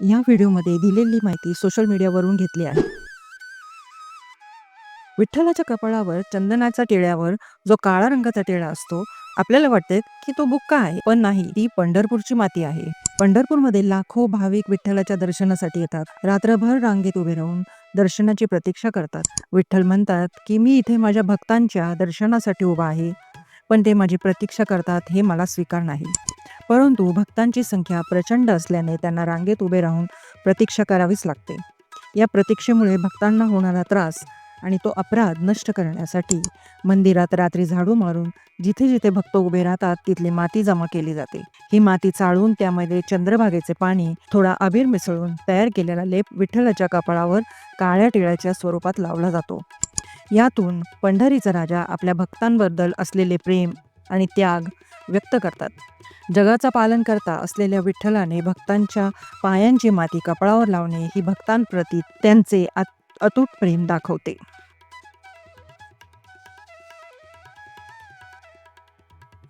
या व्हिडिओमध्ये दिलेली माहिती सोशल मीडियावरून घेतली आहे. विठ्ठलाच्या कपाळावर चंदनाच्या टिळ्यावर जो काळा रंगाचा टिळा असतो आपल्याला वाटते की तो बुक्का आहे पण नाही ती पंढरपूरची माती आहे. पंढरपूरमध्ये लाखो भाविक विठ्ठलाच्या दर्शनासाठी येतात. रात्रभर रांगेत उभे राहून दर्शनाची प्रतीक्षा करतात. विठ्ठल म्हणतात की मी इथे माझ्या भक्तांच्या दर्शनासाठी उभा आहे पण ते माझी प्रतीक्षा करतात हे मला स्वीकार नाही. परंतु भक्तांची संख्या प्रचंड असल्याने त्यांना रांगेत उभे राहून प्रतीक्षा करावीच लागते. या प्रतीक्षेमुळे भक्तांना होणारा त्रास आणि तो अपराध नष्ट करण्यासाठी मंदिरात रात्री झाडू मारून जिथे जिथे भक्त उभे राहतात तिथली माती जमा केली जाते. ही माती चाळून त्यामध्ये चंद्रभागेचे पाणी थोडा अबीर मिसळून तयार केलेला लेप विठ्ठलाच्या कपाळावर काळ्या टिळ्याच्या स्वरूपात लावला जातो. यातून पंढरीचा राजा आपल्या भक्तांबद्दल असलेले प्रेम आणि त्याग व्यक्त करतात. जगाचा पालन करता असलेल्या विठ्ठलाने भक्तांच्या पायांची माती कपाळावर लावणे ही भक्तांप्रती त्यांचे अत- अतूट प्रेम दाखवते.